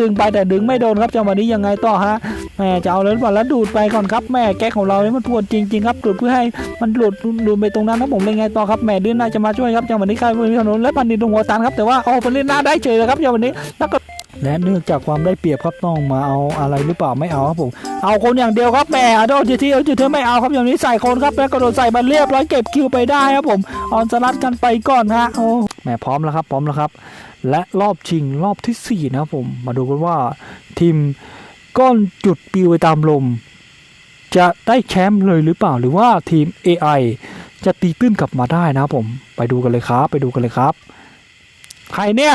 ดึงไปแต่ดึงไม่โดนครับจังหวะนี้ยังไงต่อฮะแหมจะเอาเลยหรือเปล่าแล้วดูดไปก่อนครับแม่แก๊กของเราเนี่ยมันปวดจริงๆครับดูดเพื่อให้มันหลุดดูดไปตรงนั้นครับผมเป็นไงต่อครับแม่ดื้อน่าจะมาช่วยครับจังหวะนี้ใครบนถนนและพันดินตรงหัวตานครับแต่ว่าโอ้เป็นเล่นหน้าได้เฉยเลยครับจังหวะนี้แล้วก็ และเนื่องจากความได้เปรียบครับต้องมาเอาอะไรหรือเปล่าไม่เอาครับผมเอาคนอย่างเดียวครับแหม่โดนทีทีเอาทีเธอไม่เอาครับอย่างนี้ใส่คนครับแล้วก็โดนใส่มาเรียบร้อยเก็บคิวไปได้ครับผมออนสลัดกันไปก่อนฮะโอ้แหม่พร้อมแล้วครับพร้อมแล้วครับ และรอบชิงรอบที่4นะครับผมมาดูกันว่าทีมก้อนจุดปิวไปตามลม จะได้แชมป์เลยหรือเปล่าหรือว่าทีม AI จะตีตื้นกลับมาได้นะครับผมไปดูกันเลยครับ ไปดูกันเลยครับ ใครเนี่ย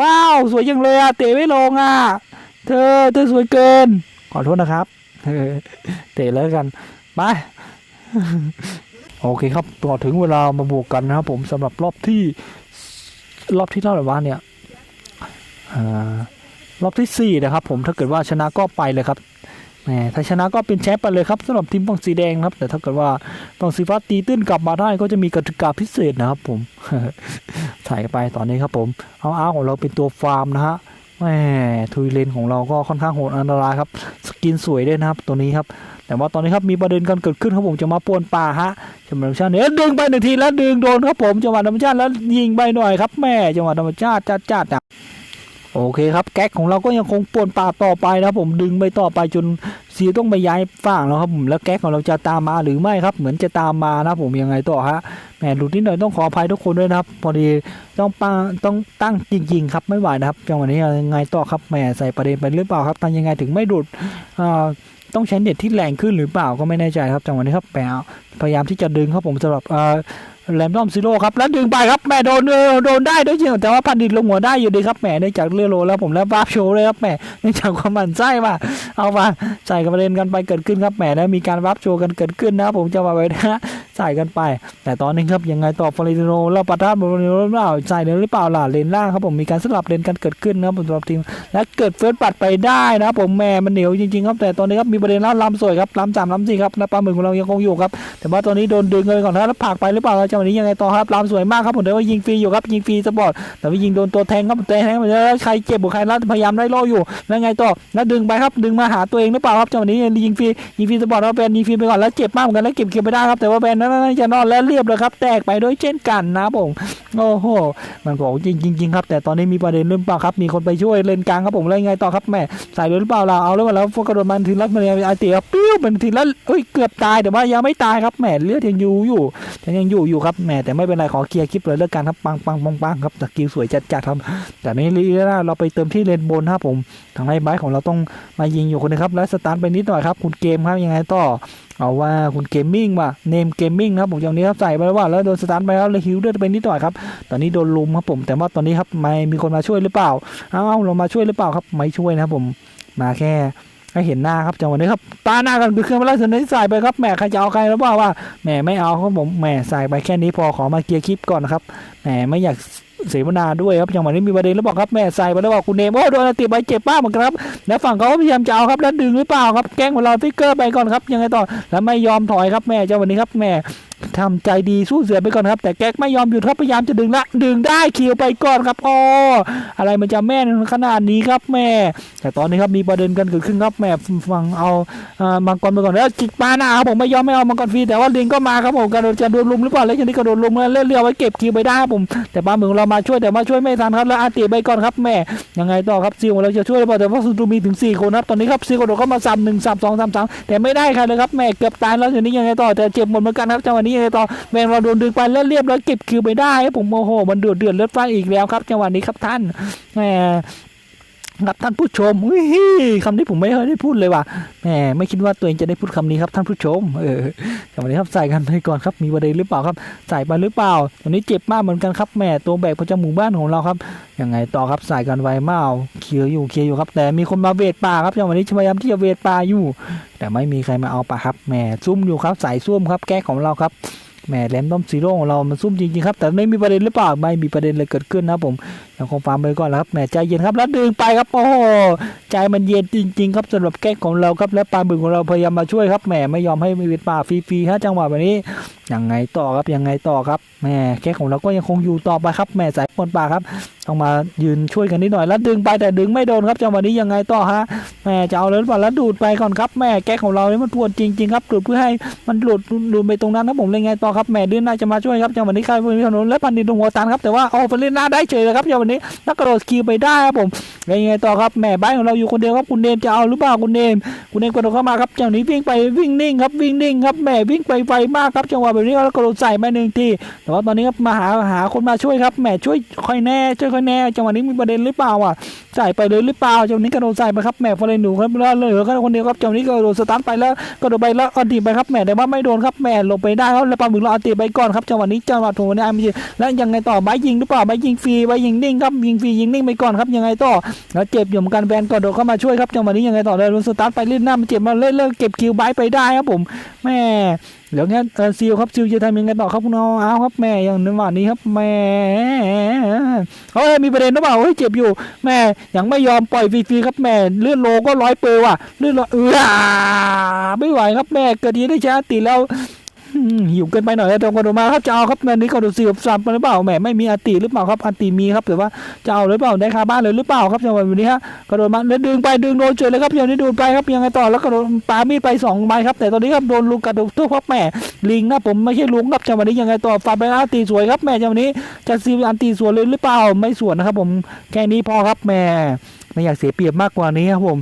ว้าว สวยจังเลยอะเตะไม่ลงอะเธอเธอสวยเกิน ขอโทษนะครับเตะแล้วกันไปโอเคครับต่อถึงเวลามาบวกกันนะครับผมสำหรับรอบที่รอบที่เท่าไหร่วะเนี่ยอรอบที่สี่นะครับผมถ้าเกิดว่าชนะก็ไปเลยครับ แหมถ้าชนะก็เป็นแชมป์ไปเลยครับสำหรับทีมฝั่งสีแดงครับ แต่ถ้าเกิดว่าฝั่งสีฟ้าตีตื้นกลับมาได้ก็จะมีกติกาพิเศษนะครับผมใส่ไปตอนนี้ครับผมเอาอาของเราเป็นตัวฟาร์มนะฮะแหมทุยเลนของเราก็ค่อนข้างโหดอันตรายครับ สกินสวยด้วยนะครับตัวนี้ครับ แต่ว่าตอนนี้ครับมีประเด็นกันเกิดขึ้นครับผมจะมาปวนป่าฮะจังหวะธรรมชาติเนี่ยดึงไปหนึ่งทีแล้วดึงโดนครับผมจังหวะธรรมชาติแล้วยิงไปหน่อยครับแม่จังหวะธรรมชาติจัดจัดอะ โอเคครับแก๊กของเราก็ยังคงปวนป่าต่อไปนะครับผมดึงไปต่อไปจนซียต้องไปย้ายฝั่งแล้วครับผมแล้วแก๊กของเราจะตามมาหรือไม่ครับ เหมือนจะตามมานะผมยังไงต่อฮะแหมหลุดนิดหน่อยต้องขออภัยทุกคนด้วยนะครับ พอดีต้องปังต้องตั้งจริง ๆ ครับไม่ไหวนะครับจังหวะนี้ยังไงต่อครับแหมใส่ประเด็นไปหรือเปล่าครับทำยังไงถึงไม่หลุดอ่าต้องใช้เน็ตที่แรงขึ้นหรือเปล่าก็ไม่แน่ใจครับจังหวะนี้ครับแปลพยายามที่จะดึงครับผมสำหรับเอ่อ แรมดอมซิโร่ครับแล้วดึงไปครับแม่โดนโดนได้ด้วยจริงแต่ว่าพันดิตลงหัวได้อยู่ดีครับแหมเนื่องจากเลือโลแล้วผมแล้ววาร์ปโชว์เลยครับแหมเนื่องจากความหมันไส้ว่าเอามาใส่กันประเด็นกันไปเกิดขึ้นครับแหมแล้วมีการวาร์ปโชว์กันเกิดขึ้นนะครับผมจะมาไว้นะใส่กันไป แต่ตอนนี้ครับยังไงต่อฟอริโนแล้วปะทะบอลโนหรือเปล่าใส่เลยหรือเปล่าล่ะเลนล่างครับผมมีการสลับเลนกันเกิดขึ้นนะครับผมสำหรับทีมและเกิดเฟิร์สปัดไปได้นะครับผมแม่มันเหนียวจริงๆครับแต่ตอนนี้ครับมีประเด็นแล้วลำสวยครับลำสามลำสี่ครับและปลาหมึกของเรายังคงอยู่ครับแต่ว่าตอนนี้โดนดึงเลยก่อนนะแล้วผักไปหรือเปล่าจังหวะนี้ยังไงต่อครับลำสวยมากครับผมแต่ว่ายิงฟรีอยู่ครับยิงฟรีสปอร์ตแต่ว่ายิงโดนตัวแทงครับตัวแทงแล้วใครเจ็บบุใครแล้วพยายามได้ล่อยู่แล้วไงต่อแล้วดึงไปครับดึงมาหาตัวเองหรือเปล่าครับจังหวะนี้ยิงฟรียิงฟรีสปอร์ตแล้วแบนยิงฟรีไปก่อนแล้วเจ็บมากเหมือนกันแล้วเก็บเก็บไปได้ครับแต่ว่าแบนนั้นจะนอนแล้วเรียบเลยครับ แตกไปด้วยเช่นกันนะผมโอ้โหมันบอกจริงจริงครับแต่ตอนนี้มีประเด็นหรือเปล่าครับมีคนไปช่วยเลนกลางครับผมแล้วไงต่อครับแม่ใส่เลยหรือเปล่าเราเอาแล้วแล้วพวกกระโดดมันทีละมันไอเตียปิ้วมันทีละเอ้ยเกือบตายแต่ว่ายังไม่ตายครับแหมเลือดยังอยู่อยู่ยังยังอยู่อยู่ครับแหมแต่ไม่เป็นไรขอเคลียร์คลิปเลยเลิกกันครับปังปังปังปังครับสกิลสวยจัดจัดครับแต่ในลีน่าเราไปเติมที่เลนบนครับผมทางไอ้ไบค์ของเราต้องมายิงอยู่คนนึงครับแล้วสตาร์ทไปนิดหน่อยครับ คุณเกมครับยังไงต่อเอาว่าคุณเกมมิ่งว่ะเนมเกมมิ่งครับผมอย่างนี้ครับใส่ไปแล้วว่าแล้วโดนสตาร์ทไปแล้วเลยฮิวเลือดไปนิดหน่อยครับตอนนี้โดนลุมครับผมแต่ว่าตอนนี้ครับไม่มีคนมาช่วยหรือเปล่าเอ้าเรามาช่วยหรือเปล่าครับไม่ช่วยนะครับผมมาแค่ ให้เห็นหน้าครับจังหวะนี้ครับตาหน้ากันคือเครื่องมาแล้วส่วนนี้ใส่ไปครับแหมใครจะเอาใครหรือเปล่าว่าแหมไม่เอาครับผมแหมใส่ไปแค่นี้พอขอมาเคลียร์คลิปก่อนนะครับแหมไม่อยากเสวนาด้วยครับจังหวะนี้มีประเด็นแล้วบอกครับแม่ใส่ไปแล้วบอกคุณเนมโอ้โดนตีไปเจ็บมาเหมือนครับ แล้วฝั่งเขาพยายามจะเอาครับแล้วดึงหรือเปล่าครับแกล้งของเราฟิกเกอร์ไปก่อนครับยังไงต่อแล้วไม่ยอมถอยครับแม่จังหวะนี้ครับแม่ทำใจดีสู้เสือไปก่อนครับ แต่แก๊กไม่ยอมหยุดครับพยายามจะดึงละดึงได้คิวไปก่อนครับโอ้อะไรมันจะแม่นขนาดนี้ครับแม่ แต่ตอนนี้ครับมีประเด็นกันเกิดขึ้นครับแม่ฟังเอาเอ่อมังกรไปก่อนแล้วจิกปาหน้าครับผมไม่ยอมไม่เอามังกรฟรีแต่ว่าลิงก็มาครับผมกระโดดจะโดนลุมหรือเปล่าแล้วทีนี้กระโดดลุมแล้วเล่นเรือไว้เก็บคิวไปได้ครับผมแต่ปลาหมึกของเรามาช่วยแต่มาช่วยไม่ทันครับแล้วอาติไปก่อนครับแม่ยังไงต่อครับซีของเราจะช่วยหรือเปล่าแต่ว่าซูตูมีถึงสี่คนครับตอนนี้ครับซีกระโดดเข้ามาซ้ำหนึ่งซ้ำสองซ้ำสามแต่ไม่ได้ใครเลยครับแม่เกือบตายแล้วทีนี้ยังไงต่อแต่เจ็บหมดเหมือนกันครับจังหวะนี้ยังไงต่อแมงเราโดนดึงไปแล้วเรียบแล้วเก็บคิวไปได้ผมโมโหมันเดือดเดือดเลือดฟ้าอีกแล้วครับจังหวะนี้ครับท่านแหม ครับท่านผู้ชมอุ้ยคำนี้ผมไม่เคยได้พูดเลยว่ะแหมไม่คิดว่าตัวเองจะได้พูดคำนี้ครับท่านผู้ชม เออจังหวะนี้ครับใส่กันไปก่อนครับ มีประเด็นหรือเปล่าครับใส่ไปหรือเปล่าตอนนี้เจ็บมากเหมือนกันครับแหมตัวแบกประจำหมู่บ้านของเราครับยังไงต่อครับใส่กันไวมากเคลียร์อยู่เคลียร์อยู่ครับ แต่มีคนมาเวทป่าครับจังวะนี้พยายามที่จะเวทป่าอยู่ แต่ไม่มีใครมาเอาป่าครับแหมซุ่มอยู่ครับใส่ซุ่มครับ แก้ของเราครับแหมแรมต้อมซีโร่ของเรามันซุ่มจริงๆครับแต่ไม่มีประเด็นหรือเปล่าไม่มีประเด็นเลยเกิดขึ้นนะผมยังคงฟาร์มไปก่อนแล้วครับแหมใจเย็นครับแล้วดึงไปครับโอ้ใจมันเย็นจริง ๆ ครับสำหรับแก๊กของเราครับและปลาบึกของเราพยายามมาช่วยครับแหมไม่ยอมให้มีเวทป่าฟรีๆฮะจังหวะแบบนี้ยังไงต่อครับยังไงต่อครับแหมแก๊กของเราก็ยังคงอยู่ต่อไปครับแหมสายปนป่าครับต้องมายืนช่วยกันนิดหน่อยแล้วดึงไปแต่ดึงไม่โดนครับจังหวะนี้ยังไงต่อฮะแหมจะเอาเลยหรือเปล่าแล้วดูดไปก่อนครับแหมแก๊กของเราเนี่ยมันปวดจริง ๆ ครับดูดเพื่อให้มันหลุดหลุดไปตรงนั้นนะผมเลยไงต่อครับแหมดื้อน่าจะมาช่วยครับจังหวะนี้ใครเป็นถนนและพันดินตรงหัวตันครับแต่ว่าโอ้เฟรนหน้าได้เฉยเลยครับจังหวะนี้นักกระโดดสกีไปได้ครับผมยังไงต่อครับแหม่บ้านของเราอยู่คนเดียวครับคุณเนมจะเอาหรือเปล่าคุณเนมคุณเนมกระโดดเข้ามาครับจังหวะนี้วิ่งไปวิ่งนิ่งครับวิ่งนิ่งครับแหม่วิ่งไปไวมากครับจังหวะแบบนี้แล้วกระโดดใส่ไปหนึ่งทีแต่ว่าตอนนี้ครับมาหาหาคนมาช่วยครับแหม่ช่วยค่อยแน่ช่วยค่อยแน่จังหวะนี้มีประเด็นหรือเปล่าอะใส่ไปเลยหรือเปล่าจังหวะนี้กระโดดใส่ไปครับแหม่ฟอร์เรนหนูครับแล้วเหลือแค่คนเดียวครับจังหวะนี้กระโดดสตาร์ทไปแล้วกระโดดไปแล้วอันตีไปครับแหม่แต่ว่าไม่โดนครับแม่หลบไปได้ครับแล้วปลาหมึกเราอันตีไปก่อนครับจังหวะนี้จังหวะถูกนี่ยไม่ใช่แล้วยังไงต่อใบยิงหรือเปล่าใบยิงฟรีใบยิงนิ่งครับยิงฟรียิงนิ่งไปก่อนครับยังไงต่อแล้วเจ็บอยู่เหมือนกันแบนกระโดดเข้ามาช่วยครับจังหวะนี้ยังไงต่อเลยลุนสตาร์ทไปเล่นหน้ามันเจ็บมาเล่นเล่นเก็บคิวไบไปได้ครับผมแม่เดี๋ยวงั้เออซิลครับซิลจะทำยังไงต่อครับคุณเอาเอาครับแม่อย่างในวันนี้ครับแม่เฮ้ยมีประเด็นหรือเปล่าเฮ้ยเจ็บอยู่แม่ยังไม่ยอมปล่อยฟรีๆครับแม่เลื่อนโลก็ร้อยเปอร์ว่ะเลื่อนโลเออไม่ไหวครับแม่เกิดทีได้ชาติแล้ว หิวเกินไปหน่อยแล้วตรงกระโดดมาครับจะเอาครับแมนนี้กระโดดเสียบสับหรือเปล่าแหมไม่มีอันติหรือเปล่าครับอันติมีครับแต่ว่าจะเอาหรือเปล่าได้คาบ้านเลยหรือเปล่าครับจังหวะแบบนี้ฮะกระโดดมาแล้วดึงไปดึงโดนเฉยเลยครับอย่างนี้ดูไปครับยังไงต่อแล้วกระโดดปามีดไปสองใบครับแต่ตอนนี้ครับโดนลุงกระโดดทุบครับแหมลิงนะผมไม่ใช่ลุงครับจังหวะนี้ยังไงต่อฟาไปอันตีสวยครับแหม่จังหวะนี้จะซีอันตีสวยเลยหรือเปล่าไม่สวนนะครับผมแค่นี้พอครับแหม่ไม่อยากเสียเปรียบมากกว่านี้ครับผม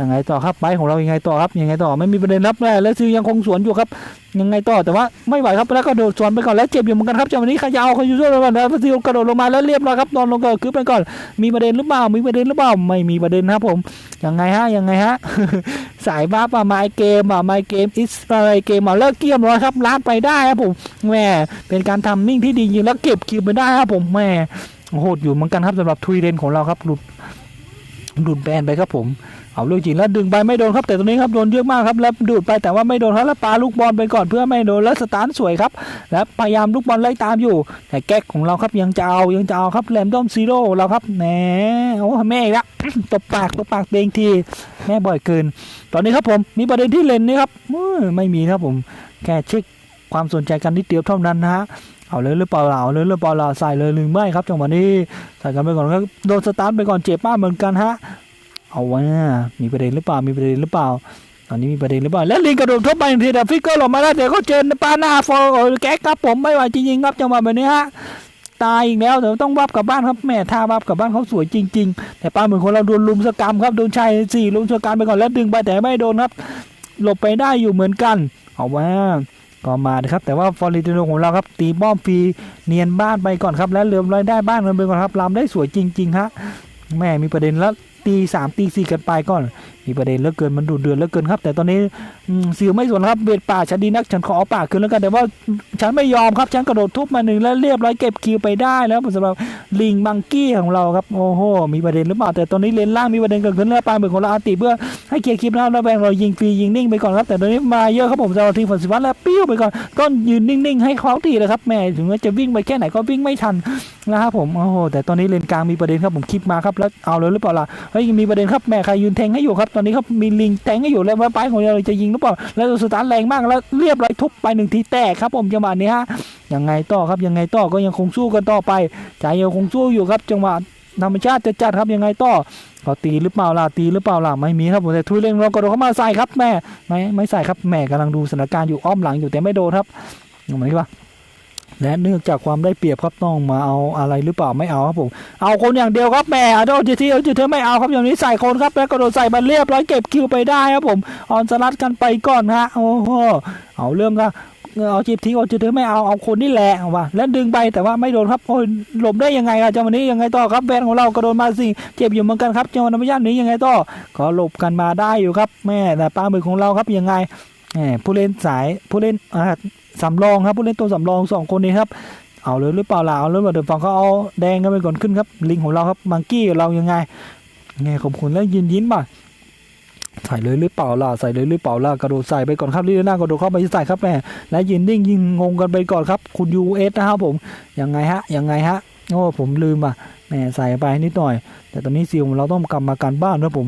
ยังไงต่อครับไบค์ของเรายังไงต่อครับยังไงต่อไม่มีประเด็นรับแม่และซิลยังคงสวนอยู่ครับ ยังไงต่อแต่ว่าไม่ไหวครับแล้วก็โดดสวนไปก่อนแล้วเจ็บอยู่เหมือนกันครับจังหวะนี้ขยาวเขาอยู่ด้วยกันแล้วซิลกระโดดลงมาแล้วเรียบร้อยครับนอนลงก็คือไปก่อน มีประเด็นหรือเปล่ามีประเด็นหรือเปล่าไม่มีประเด็นครับผมยังไงฮะยังไงฮะสายบ้าป่ะไมเกมอะไมเกมอิสอะไรเกมอะเลิกเกี่ยมร้อยครับล้านไปได้ครับผมแหมเป็นการทำมิ่งที่ดีจริงแล้วเก็บคิวไปได้ครับผมแหมโหดอยู่เหมือนกันครับสำหรับทุยเรนของเราครับหลุดหลุดแบนไปครับผม เอาเรื่องจริงแล้วดึงไปไม่โดนครับแต่ตรงนี้ครับโดนเยอะมากครับแล้วดูดไปแต่ว่าไม่โดนครับแล้วปาลูกบอลไปก่อนเพื่อไม่โดนแล้วสตาร์ทสวยครับ และพยายามลูกบอลไล่ตามอยู่ แต่แก๊กของเราครับยังจะเอายังจะเอาครับแรมดอมซีโร่เราครับแหมโอ้แม่อีกล้วตบปากตบปากเตงทีแม่บ่อยเกิน ตอนนี้ครับผมมีประเด็นที่เลนนี่ครับไม่มีครับผมแค่เช็คความสนใจกันนิดเดียวเท่านั้นนะฮะเอาเลยหรือเปล่าเอาเลยหรือเปล่าใส่เลยหรือไม่ครับจังหวะนี้ใส่กันไปก่อนครับโดนสตาร์ทไปก่อนเจ็บมากเหมือนกันฮะ เอาว่ามีประเด็นหรือเปล่า มีประเด็นหรือเปล่า ตอนนี้มีประเด็นหรือเปล่า แล้วลิงกระโดดเข้าไปทันทีแต่ฟิกเกอร์หลบมาได้แต่ก็เจอปาหน้าฟอร์แก๊กครับผมไม่ไหวจริงๆครับจังหวะแบบนี้ฮะตายอีกแล้วเดี๋ยวต้องวับกลับบ้านครับแม่ท่าวับกลับบ้านเขาสวยจริง ๆ แต่ปลาเหมือนคนเราโดนลุมสกรรมครับโดนชายสี่ลุมสกรรมไปก่อนแล้วดึงไปแต่ไม่โดนครับ หลบไปได้อยู่เหมือนกัน เอาว่าก็มานะครับ แต่ว่าฟอร์ริติโนของเราครับ ตีบ้อมฟรีเนียนบ้านไปก่อนครับ แล้วเหลือมรายได้บ้านกันไปก่อนครับลำได้สวยจริง ๆ ฮะ แม่มีประเด็นแล้ว ตีสามตีสี่กันไปก่อน มีประเด็นเลือเกินมันดูเดือดเลือเกินครับ แต่ตอนนี้อืมซิลไม่สนครับเบ็ดป่าฉันดีนักฉันขอเอาป่าคืนแล้วกันแต่ว่าฉันไม่ยอมครับฉันกระโดดทุบมาหนึ่งแล้วเรียบร้อยเก็บคิวไปได้แล้วสำหรับลิงบังกี้ของเราครับโอ้โหมีประเด็นหรือเปล่าแต่ตอนนี้เลนล่างมีประเด็นเกิดขึ้นแล้วปลาเหมือนของเราอาติเพื่อให้เคลียร์คลิปแล้วแล้วแบงเรายิงฟรียิงนิ่งไปก่อนครับแต่ตอนนี้มาเยอะครับผมสำหรับทีมฝนสิวัตแล้วปิ้วไปก่อนก็ยืนนิ่งๆให้เขาตีเลยครับแม่ถึงว่าจะวิ่งไปแค่ไหนก็วิ่งไม่ทันนะครับผมโอ้โหแต่ตอนนี้เลนกลางมีประเด็นครับผมคลิปมาครับแล้วเอาเลยหรือเปล่าล่ะเฮ้ยมีประเด็นครับแม่ใครยืนแทงให้อยู่ครับตอนนี้ครับมีลิงแทงให้อยู่แล้วว่าไปของเราจะยิงหรือเปล่าแล้วสตาร์ทแรงมากแล้วเรียบร้อยทุบไปหนึ่งทีแตกครับผมจังหวะนี้ฮะยังไงต่อครับยังไงต่อก็ยังคงสู้กันต่อไปใจยังคงสู้อยู่ครับจังหวะธรรมชาติจะจัดครับยังไงต่อก็ตีหรือเปล่าล่ะตีหรือเปล่าล่ะไม่มีครับผมแต่ทุยเล่นเรากระโดดเข้ามาใส่ครับแม่ไม่ไม่ใส่ครับแม่กำลังดูสถานการณ์อยู่อ้อมหลังอยู่แต่ไม่โดนครับอย่างนี้ปะ และเนื่องจากความได้เปรียบครับต้องมาเอาอะไรหรือเปล่าไม่เอาครับผมเอาคนอย่างเดียวครับแหม่โดนจีทีจีทีไม่เอาครับอย่างนี้ใส่คนครับแล้วกระโดดใส่มาเรียบร้อยเก็บคิวไปได้ครับผมออนสลัดกันไปก่อนฮะโอ้โหเอาเรื่องก็เอาจีทีเอาจีทีไม่เอาเอาคนนี่แหละว่าแล้วดึงไปแต่ว่าไม่โดนครับโอ้ยหลบได้ยังไงอะจังหวะนี้ยังไงต่อครับแบนของเรากระโดดมาสิเจ็บอยู่เหมือนกันครับจังหวะน้ำยานี้ยังไงต่อก็หลบกันมาได้อยู่ครับแม่แต่ปลาหมึกของเราครับยังไงแหมผู้เล่นสายผู้เล่นอ่า สำรองครับผู้เล่นตัวสำรองสองคนนี้ครับเอาเลยหรือเปล่าล่ะเอาเลยว่าเดี๋ยวฟังเขาเอาแดงกันไปก่อนขึ้นครับ ลิงของเราครับมังกี้เรายังไงไงขอบคุณแล้วยินยิ้มป่ะใส่เลยหรือเปล่าล่ะใส่เลยหรือเปล่าล่ะกระโดดใส่ไปก่อนครับลีน่ากระโดดเข้าไปใส่ครับแม่และยินนิ่งยิงงงกันไปก่อนครับ คุณยูเอสนะครับผมยังไงฮะยังไงฮะโอ้ผมลืมอะแหมใส่ไปนิดหน่อย แต่ตอนนี้ซิลเราต้องกลับมาการบ้านนะผม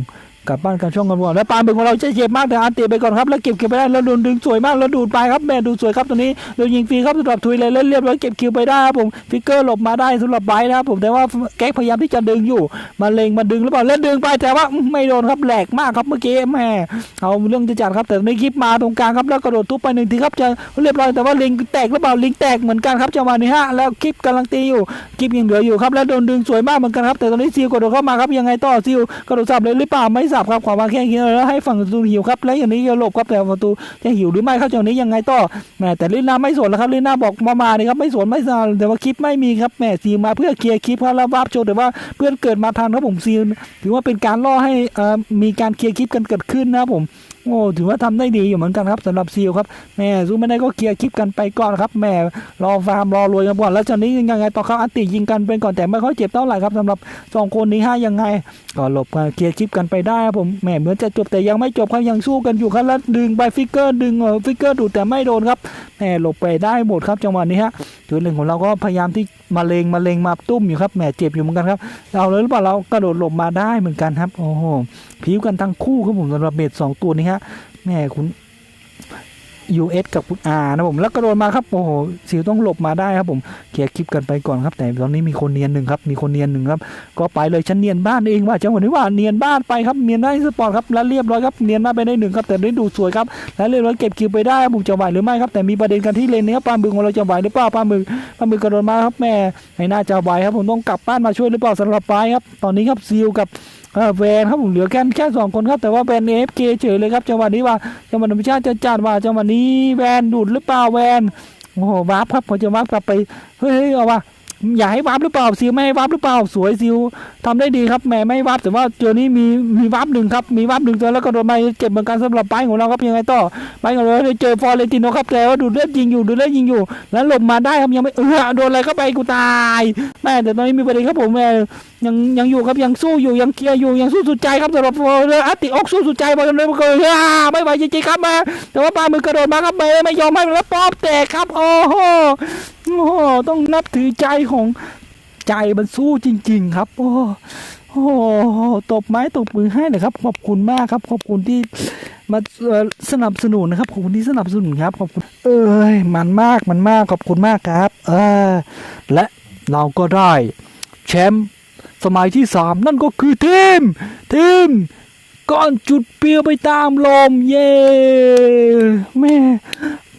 กลับบ้านกันช่องกันก่อนแล้วปาล์มเป็นของเราจเจ็บมากแต่อันตะไปก่อนครับแล้วเก็บเก็บไปได้แล้วโดนดึงสวยมากแล้วดูดไปครับแม่ดูสวยครับตอนนี้โดนยิงฟรีครับสำหรับทุยเลยเล่นเรียบร้อยเก็บคิวไปได้ครับผมฟิกเกอร์หลบมาได้สำหรับไบนะครับผมแต่ว่าแก๊กพยายามที่จะดึงอยู่มาเล็งมาดึงหรือเปล่าเล่นดึงไปแต่ว่าไม่โดนครับแหลกมากครับเมื่อกี้แม่เอาเรื่องจะจัดครับแต่ในคลิปมาตรงกลางครับแล้วกระโดดทุบไปหนึ่งทีครับจะเรียบร้อยแต่ว่าลิงแตกหรือเปล่าลิงแตกเหมือนกันครับจังหวะนี้ฮะแล้วคลิปกำลังตีอยู่คลิปยังเหลืออยู่ครับแล้วโดนดึงสวยมากเหมือนกันครับแต่ตอนนี้ซิลกระโดดเข้ามาครับยังไงต่อซิลกระโดดสับเลยหรือเปล่าไม่สับครับขวามาแค่นี้แล้วให้ฝั่งประตูหิวครับแล้วอย่างนี้จะหลบครับแต่ประตูจะหิวหรือไม่ครับจังนี้ยังไงต่อแหมแต่ลิน่าไม่สนแล้วครับลิน่าบอกมามานี่ครับไม่สนไม่สนแต่ว่าคลิปไม่มีครับแหมซีมาเพื่อเคลียร์คลิปครับแล้ววาบโชว์แต่ว่าเพื่อนเกิดมาทันครับผมซีถือว่าเป็นการล่อให้อ่อมีการเคลียร์คลิปกันเกิดขึ้นนะครับผม โอ้ถือว่าทำได้ดีอยู่เหมือนกันครับสำหรับซีลครับแม่สู้ไม่ได้ก็เคลียร์คลิปกันไปก่อนครับแม่รอฟาร์มรอรวยกันก่อนแล้วจากนี้ยังไงต่อครับอันติยิงกันเป็นก่อนแต่ไม่ค่อยเจ็บเท่าไหร่ครับสำหรับสองคนนี้ฮะยังไงก็หลบเคลียร์คลิปกันไปได้ครับผมแม่เหมือนจะจบแต่ยังไม่จบครับยังสู้กันอยู่ครับแล้วดึงไปฟิกเกอร์ดึงเออฟิกเกอร์ดูแต่ไม่โดนครับแม่หลบไปได้หมดครับจังหวะนี้ฮะจุดหนึ่งของเราก็พยายามที่มาเลงมาเลงมาตุ้มอยู่ครับแหมเจ็บอยู่เหมือนกันครับเราเลยหรือเปล่าเรากระโดดหลบมาได้เหมือนกันครับโอ้โหผิวกันทั้งคู่ครับผมสำหรับเบ็ดสองตัวนี้ฮะแม่คุณ US กับคุณอานะผมแล้วก็โดนมาครับโอ้โหสิวต้องหลบมาได้ครับผมเคลียร์คลิปกันไปก่อนครับ แต่ตอนนี้มีคนเนียนหนึ่งครับมีคนเนียนหนึ่งครับก็ไปเลยฉันเนียนบ้านเองว่าจังหวะนี้ว่าเนียนบ้านไปครับเนียนได้สปอร์ตครับแล้วเรียบร้อยครับเนียนบ้าไปได้หนึ่งครับแต่ได้ดูสวยครับแล้วเรียบร้อยเก็บคิวไปได้ครับผมจะไหวหรือไม่ครับแต่มีประเด็นกันที่เลนเนี้ครับปาล์มบึงของเราจะไหวหรือเปล่าปาล์มบึงปาล์มบึงกระโดดมาครับแม่ไม่น่าจะไหวครับผมต้องกลับบ้านมาช่วยหรือเปล่าสำหรับไปครับตอนนี้ครับซิลกับ แวนครับผมเหลือแค่แค่สองคนครับแต่ว่าแวนเอฟเคเฉยเลยครับจังหวะนี้ว่าจังหวะธรรมชาติจะจัดว่าจังหวะนี้แวนดูดหรือเปล่าแวนโอ้โหวาร์ปครับพอจะวาร์ปกลับไปเฮ้ยเฮ้ยเอาว่า อย่าให้วาร์ปหรือเปล่าซิวไม่ให้วาร์ปหรือเปล่าสวยซิวทำได้ดีครับแม่ไม่ให้วาร์ปแต่ว่าเจอนี้มีมีวาร์ปหนึ่งครับมีวาร์ปหนึ่งตัวแล้วก็โดนมาเจ็บเหมือนกันสำหรับไปของเราครับยังไงต่อไปของเราเจอฟอร์เรนติโนครับแต่ว่าดูดเลือดยิงอยู่ดูดเลือดยิงอยู่ แล้วหลบมาได้ครับยังไม่เออโดนอะไรเข้าไปกูตายแม่แต่ตอนนี้มีประเด็นครับผมแม่ยังยังอยู่ครับยังสู้อยู่ยังเคลียร์อยู่ยังสู้สุดใจครับสำหรับเรืออาติอกสู้สุดใจบอกกันเลยว่าเกิดอ่าไม่ไหวจริงๆครับมาแต่ว่าปลามือกระโดดมาครับไม่ไม่ยอมให้แล้วป๊อบแตกครับโอ้โห โอ้โหต้องนับถือใจของใจมันสู้จริง ๆ ครับ โอ้โหตบไม้ตบมือให้นะครับ ขอบคุณมากครับ ขอบคุณที่มาสนับสนุนนะครับขอบคุณที่สนับสนุนครับขอบคุณเอ้ยมันมากมันมากขอบคุณมากครับ เออและเราก็ได้แชมป์สมัยที่สามนั่นก็คือทีมทีมก้อนจุดเปียวไปตามลมเย่แม่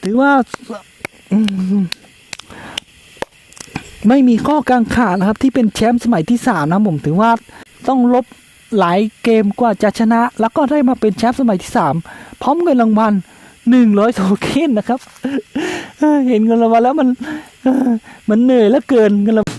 ถือว่า ไม่มีข้อกังขานะครับ ที่เป็นแชมป์สมัยที่สามนะผมถือว่าต้องลบหลายเกมกว่าจะชนะ แล้วก็ได้มาเป็นแชมป์สมัยที่สามพร้อมเงินรางวัลหนึ่งร้อยโทเค็นนะครับ เห็นเงินรางวัลแล้วมันมันเหนื่อยแล้วเกินเงินรางวัล